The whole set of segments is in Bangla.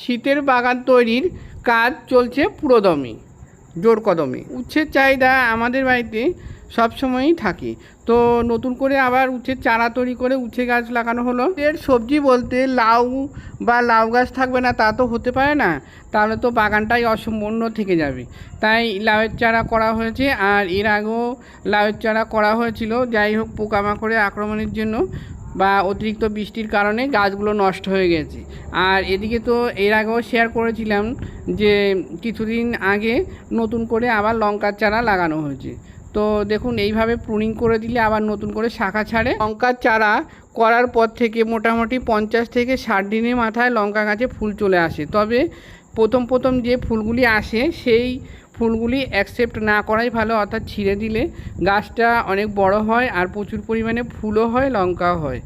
শীতের বাগান তৈরির কাজ চলছে পুরোদমে জোর কদমে। উচ্ছের চাহিদা আমাদের বাড়িতে সবসময়ই থাকে। তো নতুন করে আবার উচ্ছের চারা তৈরি করে উচ্ছে গাছ লাগানো হলো। এর সবজি বলতে লাউ বা লাউ গাছ থাকবে না, তা তো হতে পারে না। তাহলে তো বাগানটাই অসম্পূর্ণ থেকে যাবে। তাই লাউয়ের চারা করা হয়েছে আর এর আগেও লাউয়ের চারা করা হয়েছিল। যাই হোক পোকামাকড়ে আক্রমণের জন্য বা অতিরিক্ত বৃষ্টির কারণে গাছগুলো নষ্ট হয়ে গেছে। আর এদিকে তো এর আগেও শেয়ার করেছিলাম যে কিছুদিন আগে নতুন করে আবার লঙ্কার চারা লাগানো হয়েছে। তো দেখুন, এইভাবে প্রুনিং করে দিলে আবার নতুন করে শাখা ছাড়ে। লঙ্কার চারা করার পর থেকে মোটামুটি পঞ্চাশ থেকে ষাট দিনের মাথায় লঙ্কা গাছে ফুল চলে আসে। তবে প্রথম প্রথম যে ফুলগুলি আসে, সেই ফুলগুলি অ্যাকসেপ্ট না করাই ভালো, অর্থাৎ ছিঁড়ে দিলে গাছটা অনেক বড় হয় আর প্রচুর পরিমাণে ফুলও হয়, লঙ্কাও হয়।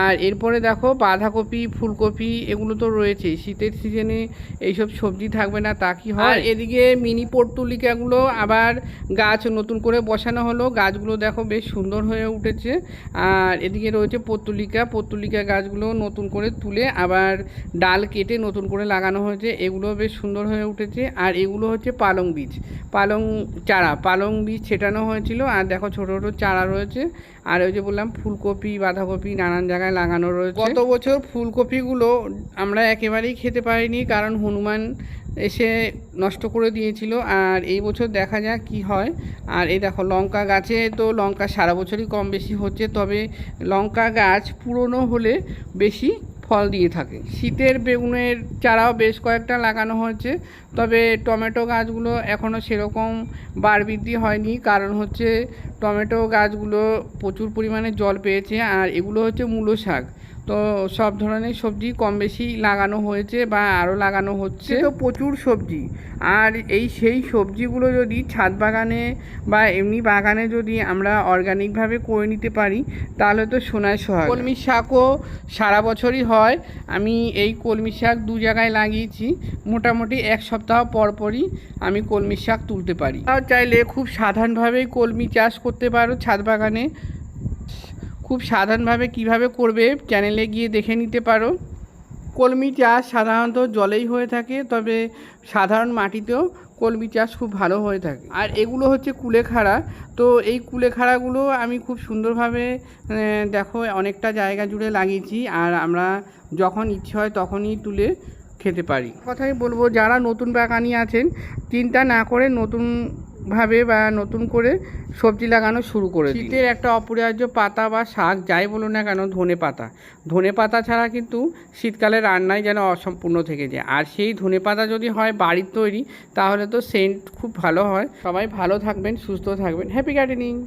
আর এরপরে দেখো বাঁধাকপি, ফুলকপি এগুলো তো রয়েছে, শীতের সিজনে এইসব সবজি থাকবে না, তা কি হয়? এদিকে মিনি পর্তুলিকাগুলো আবার গাছ নতুন করে বসানো হলো, গাছগুলো দেখো বেশ সুন্দর হয়ে উঠেছে। আর এদিকে রয়েছে পর্তুলিকা পর্তুলিকা গাছগুলো নতুন করে তুলে আবার ডাল কেটে নতুন করে লাগানো হয়েছে, এগুলো বেশ সুন্দর হয়ে উঠেছে। আর এগুলো হচ্ছে পালং বীজ। পালং চারা, পালং বীজ ছেটানো হয়েছিল আর দেখো ছোট ছোট চারা রয়েছে। আর ওই যে বললাম ফুলকপি, বাঁধাকপি নানান জায়গায় লাগানো রয়েছে। গত বছর ফুলকপিগুলো আমরা একেবারেই খেতে পারিনি কারণ হনুমান এসে নষ্ট করে দিয়েছিল। আর এই বছর দেখা যাক কি হয়। আর এই দেখো লঙ্কা গাছে তো লঙ্কা সারা বছরই কম বেশি হচ্ছে, তবে লঙ্কা গাছ পুরনো হলে বেশি ফল দিয়ে থাকে। শীতের বেগুনের চারাও বেশ কয়েকটা লাগানো হয়েছে, তবে টমেটো গাছগুলো এখনও সেরকম বার বৃদ্ধি হয়নি। কারণ হচ্ছে টমেটো গাছগুলো প্রচুর পরিমাণে জল পেয়েছে, আর এগুলো হচ্ছে মূলো শাক। তো সব ধরনের সবজি কম বেশি লাগানো হয়েছে বা আরও লাগানো হচ্ছে। তো প্রচুর সবজি। আর এই সেই সবজিগুলো যদি ছাদ বাগানে বা এমনি বাগানে যদি আমরা অর্গানিকভাবে করে নিতে পারি তাহলে তো সোনায় সোহাগ। কলমি শাকও সারা বছরই হয়। আমি এই কলমি শাক দু জায়গায় লাগিয়েছি। মোটামুটি এক সপ্তাহ পর পরই আমি কলমি শাক তুলতে পারি। তাও চাইলে খুব সাধারণভাবেই কলমি চাষ করতে পারো ছাদ বাগানে। খুব সাধারণভাবে কীভাবে করবে চ্যানেলে গিয়ে দেখে নিতে পারো। কলমি চাষ সাধারণত জলেই হয়ে থাকে, তবে সাধারণ মাটিতেও কলমি চাষ খুব ভালো হয়ে থাকে। আর এগুলো হচ্ছে কুলেখাড়া। তো এই কুলেখাড়াগুলো আমি খুব সুন্দরভাবে দেখো অনেকটা জায়গা জুড়ে লাগিয়েছি, আর আমরা যখন ইচ্ছে হয় তখনই তুলে খেতে পারি। কথাই বলব, যারা নতুন বাগানি আছেন, চিন্তা না করে নতুন ভাবে বা নতুন করে সবজি লাগানো শুরু করে। শীতের একটা অপরিহার্য পাতা বা শাক, যাই বলো না কেন, ধনে পাতা। ধনে পাতা ছাড়া কিন্তু শীতকালে রান্নাই যেন অসম্পূর্ণ থেকে যায়। আর সেই ধনে পাতা যদি হয় বাড়ির তৈরি, তাহলে তো সেন্ট খুব ভালো হয়। সবাই ভালো থাকবেন, সুস্থ থাকবেন। Happy gardening